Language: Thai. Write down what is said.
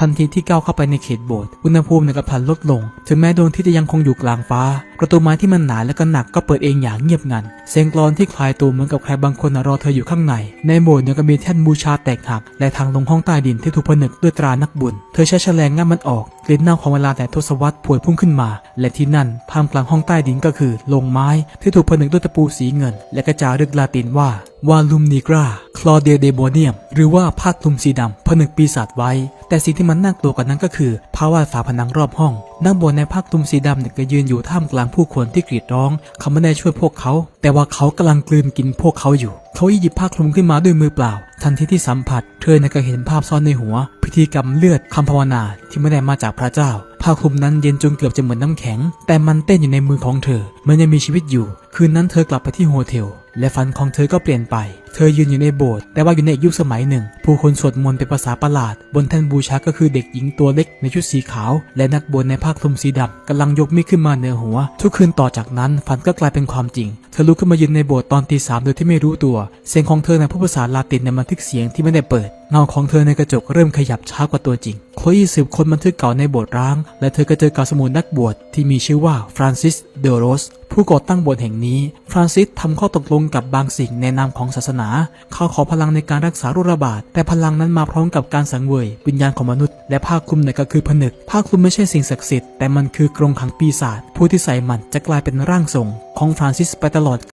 ทันทีที่ก้าวเข้าไปในเขตโบสถ์อุณหภูมิเนี่ยก็พลันลดลง ถึงแม้ดวงที่จะยังคงอยู่กลางฟ้า ประตูไม้ที่มันหนาและก็หนักก็เปิดเองอย่างเงียบงัน เสียงกลอนที่คลายตัวเหมือนกับใครบางคนน่ะรอเธออยู่ข้างใน ในโบสถ์เนี่ยก็มีแท่นบูชาแตกหัก และทางลงห้องใต้ดินที่ถูกผนึกด้วยตรานักบุญ เธอใช้แฉลงงัดมันออกกลิ่นเน่าของเวลาแต่ทศวรรษพวยพุ่งขึ้นมา และที่นั่นท่ามกลางห้องใต้ดินก็คือลงไม้ที่ถูกผนึกด้วยตะปูสีเงิน และกระจารึกลาตินว่า วาลุมนิกราคลอเดียเดโบเนียม หรือว่าผ้าคลุมสีดำผนึกปีศาจไว้ แต่สิ่งที่มันน่ากลัวกว่านั้นก็คือภาวะฝาผนังรอบห้องด้านบนในผ้าคลุมสีดำเนี่ยก็ยืนอยู่ท่ามกลางผู้คนที่กรีดร้อง เขาไม่ได้ช่วยพวกเขา แต่ว่าเขากำลังกลืนกินพวกเขาอยู่ เขาหยิบผ้าคลุมขึ้นมาด้วยมือเปล่า ทันทีที่สัมผัส เธอเนี่ยก็เห็นภาพซ่อนในหัว พิธีกรรมเลือดคำภาวนาที่ไม่ได้มาจากพระเจ้า ผ้าคลุมนั้นเย็นจนเกือบจะเหมือนน้ำแข็ง แต่มันเต้นอยู่ในมือของเธอเหมันยังมีชีวิตอยู่ คืนนั้นเธอกลับไปที่โฮเทล และฝันของเธอก็เปลี่ยนไป เธอยืนอยู่ในโบสถ์แต่ว่าอยู่ในยุคสมัยหนึ่ง ผู้คนสวดมนต์เป็นภาษาประหลาด บนแท่นบูชาก็คือเด็กหญิงตัวเล็กในชุดสีขาว และนักบวชในผ้าคลุมสีดำกำลังยกมีดขึ้นมาเหนือหัว ทุกคืนต่อจากนั้นฝันก็กลายเป็นความจริง เธอลุกขึ้นมายืนในโบสถ์ตอนตีสามโดยที่ไม่รู้ตัว เสียงของเธอในผู้ภาษาลาตินในบันทึกเสียงที่ไม่ได้เปิด เงาของเธอในกระจกเริ่มขยับช้ากว่าตัวจริง โคอีสืบคนบันทึกเก่าในโบสถ์ร้าง และเธอก็เจอกับสมุดนักบวชที่มีชื่อว่าฟรานซิส เดโรส ผู้ก่อตั้งโบสถ์แห่งนี้ ฟรานซิสทำข้อตกลงกับบางสิ่งในนามของศาสนา เขาขอพลังในการรักษาโรคระบาด แต่พลังนั้นมาพร้อมกับการสังเวย วิญญาณของมนุษย์ และผ้าคลุมเนี่ยก็คือผนึก ผ้าคลุมไม่ใช่สิ่งศักดิ์สิทธิ์ แต่มันคือกรงขังปีศาจ ผู้ที่ใส่มันจะกลายเป็นร่างทรงของฟรานซิสไปตลอด